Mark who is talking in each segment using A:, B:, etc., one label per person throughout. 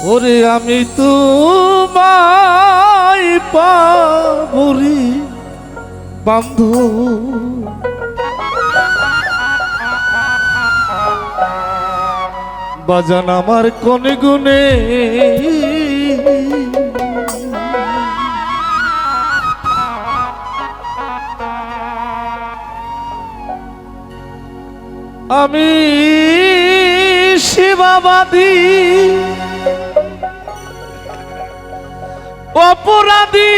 A: ওরে আমি তোমায় পাবরি বান্ধ। বাজান আমার কোন গুনে। আমি শিবাবাদী। অপরাধী।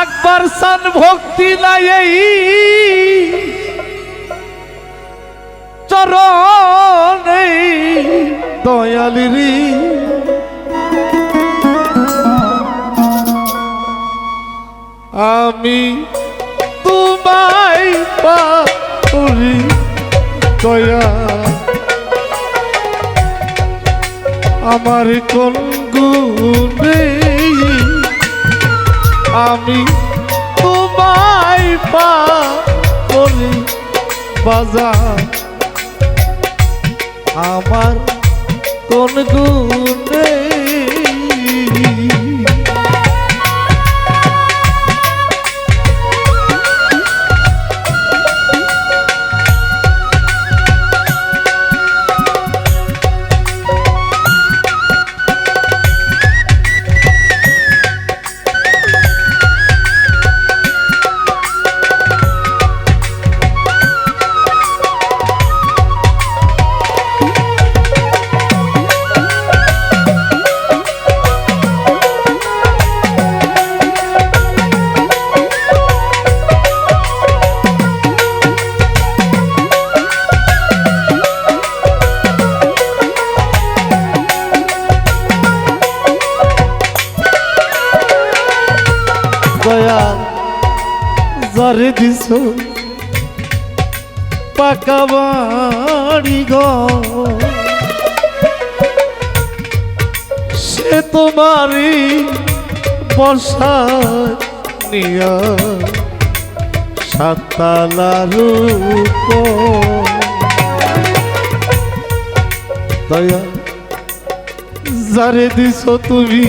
A: আকবর সান ভক্তি নাই চরণে দয়ালিরি। আমি তোমায় পারি দয়া আমার কোন গুণে আমি তোমায় পা করি বাজার। আমার কোন গুণে জরে দিছ পাকা বাড়ি সে তোমারই বর্ষা নিয়া সাতালার দয়া, যারে দিছ তুমি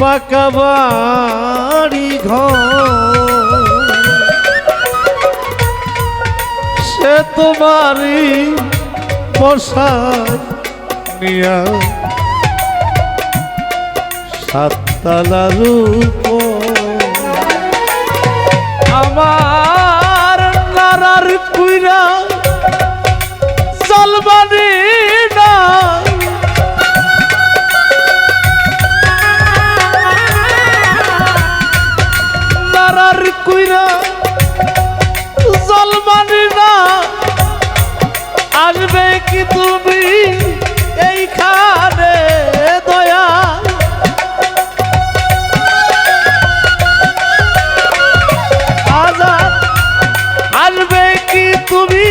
A: পাকা বাড়ি ঘর। সে তোমারই বসায় উপর তুমি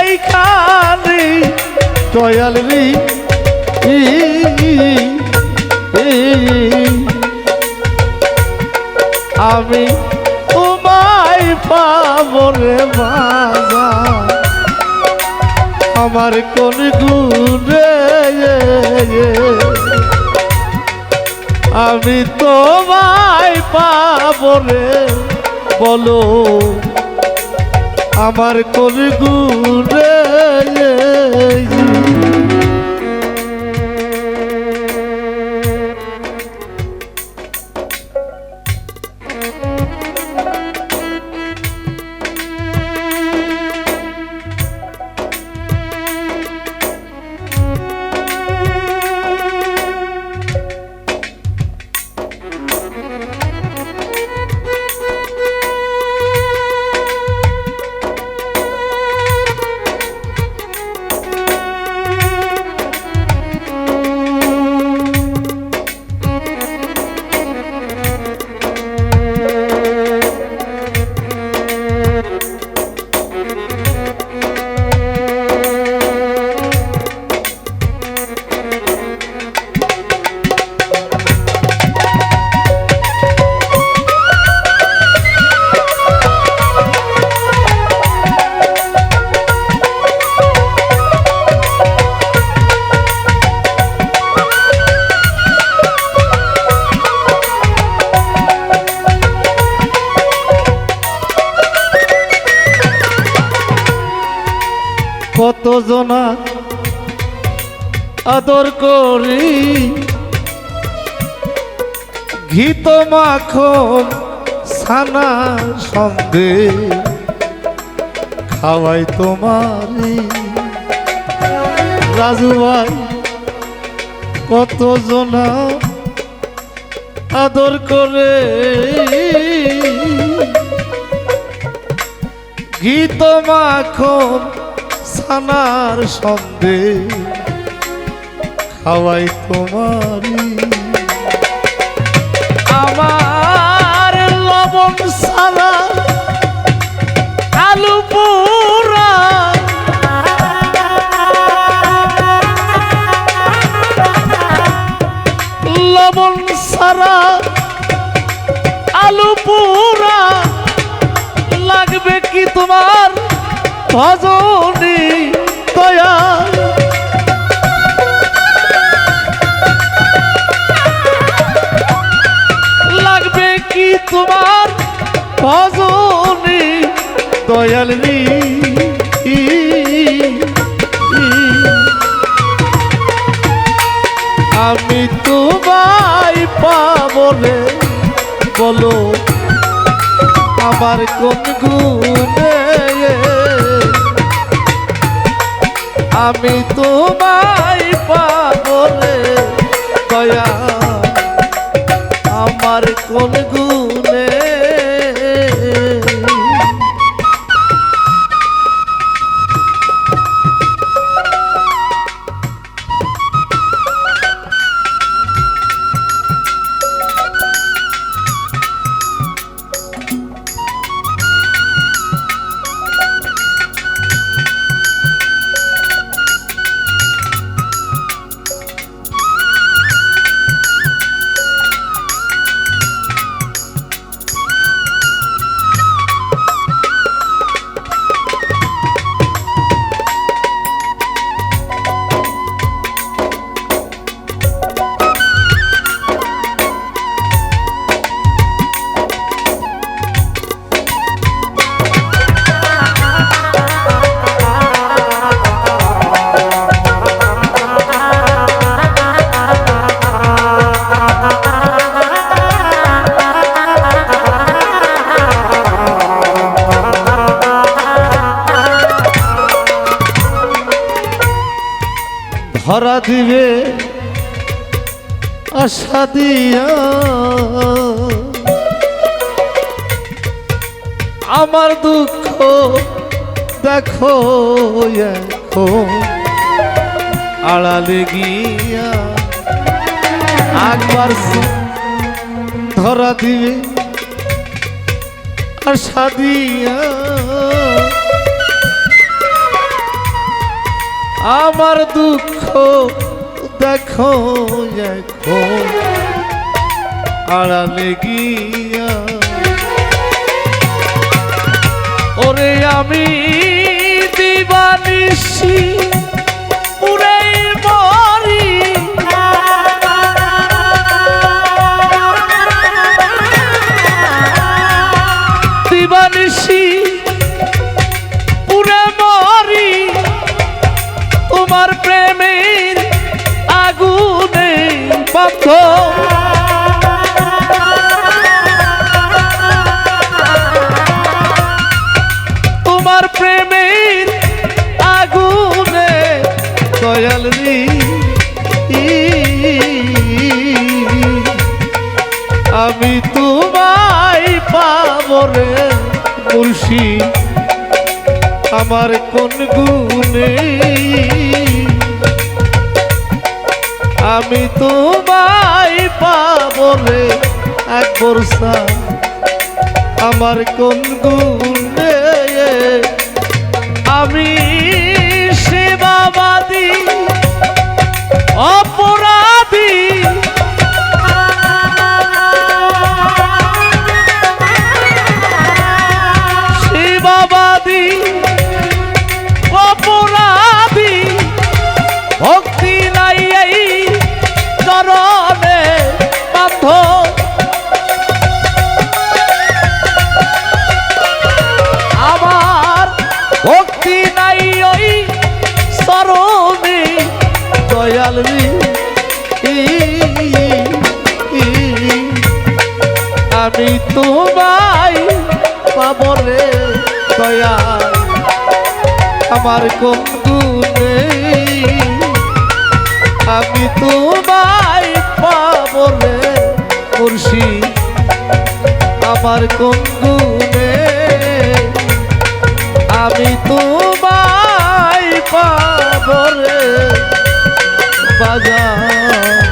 A: এইখানে দয়াল রে। আমি তোমায় পাবরে বাজা আমার কোন গুণে আমি তোমায় পাবরে বলো আমার কোন গুণে কত জনা আদর করি। ঘিত মাখন ছানার সঙ্গে খাওয়াই তোমারি রাজু ভাই, কত জনা আদর করে। গীত মাখন ছানার সঙ্গে খাওয়াই তোমারি আমার লবণ সারা আলু পুরা লবণ সারা আলু পুরা লাগবে কি তোমার? ভজনী দয়া। লাগবে কি তোমার ভজনী দয়ালনি আমি তোমায় পাবলে বলো আমার কোন গুণে আমি তোমায় পাবলে দয়া আমার কোন গুণে ধরা দিবে আশা দিয়া। আমার দুঃখ দেখো এখন, আড়ালে গিয়া একবার ধরা দিবে আশা দিয়া। আমার দুঃখ দেখো এখন আড়ালে গিয়া। ওরে আমি দিবানিসি পুরে মরি। বন্ধ তোমার প্রেমের আগুনে দয়াল রি আমি তোমায় পাবরে মুর্শি আমার কোন গুণে। আমি পাবরে আমার কোন গুণে আমি সেবাবাদী অপরাধী। শিবাবাদী আমি তোমায় পাবরে দয়া আমার কোন গুণে আমি তোমায় পাবরে মুর্শি আমার কোন গুণে আমি তোমায় পাবরে বাজার।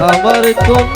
A: আমার কোন